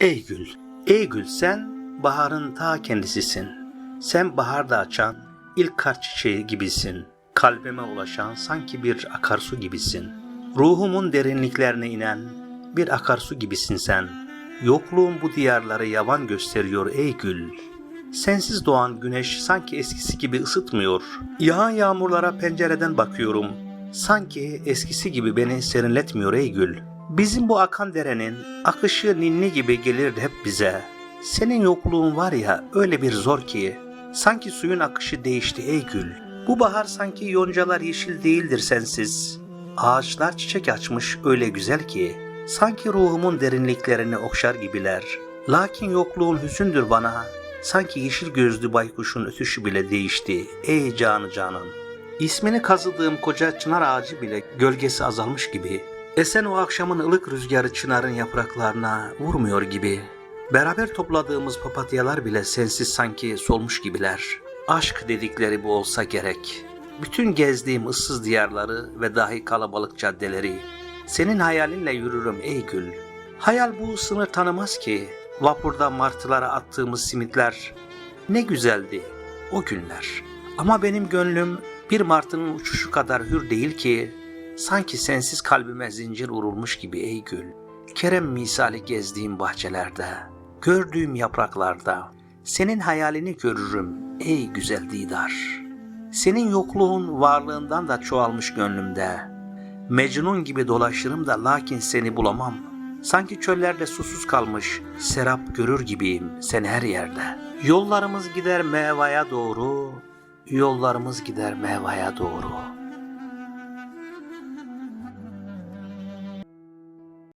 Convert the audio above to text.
Ey gül, ey gül sen baharın ta kendisisin. Sen baharda açan ilk kar çiçeği gibisin. Kalbime ulaşan sanki bir akarsu gibisin. Ruhumun derinliklerine inen bir akarsu gibisin sen. Yokluğun bu diyarları yavan gösteriyor ey gül. Sensiz doğan güneş sanki eskisi gibi ısıtmıyor. Yağan yağmurlara pencereden bakıyorum. Sanki eskisi gibi beni serinletmiyor ey gül. Bizim bu akan derenin akışı ninni gibi gelirdi hep bize. Senin yokluğun var ya öyle bir zor ki. Sanki suyun akışı değişti ey gül. Bu bahar sanki yoncalar yeşil değildir sensiz. Ağaçlar çiçek açmış öyle güzel ki. Sanki ruhumun derinliklerini okşar gibiler. Lakin yokluğun hüzündür bana. Sanki yeşil gözlü baykuşun ötüşü bile değişti. Ey canı canım. İsmini kazıdığım koca çınar ağacı bile gölgesi azalmış gibi. Esen o akşamın ılık rüzgarı çınarın yapraklarına vurmuyor gibi. Beraber topladığımız papatyalar bile sensiz sanki solmuş gibiler. Aşk dedikleri bu olsa gerek. Bütün gezdiğim ıssız diyarları ve dahi kalabalık caddeleri. Senin hayalinle yürürüm ey gül. Hayal bu sınır tanımaz ki. Vapurda martılara attığımız simitler ne güzeldi o günler. Ama benim gönlüm bir martının uçuşu kadar hür değil ki. Sanki sensiz kalbime zincir vurulmuş gibi ey gül. Kerem misali gezdiğim bahçelerde, gördüğüm yapraklarda, senin hayalini görürüm ey güzel didar. Senin yokluğun varlığından da çoğalmış gönlümde. Mecnun gibi dolaşırım da lakin seni bulamam. Sanki çöllerde susuz kalmış serap görür gibiyim seni her yerde. Yollarımız gider mevaya doğru, yollarımız gider mevaya doğru.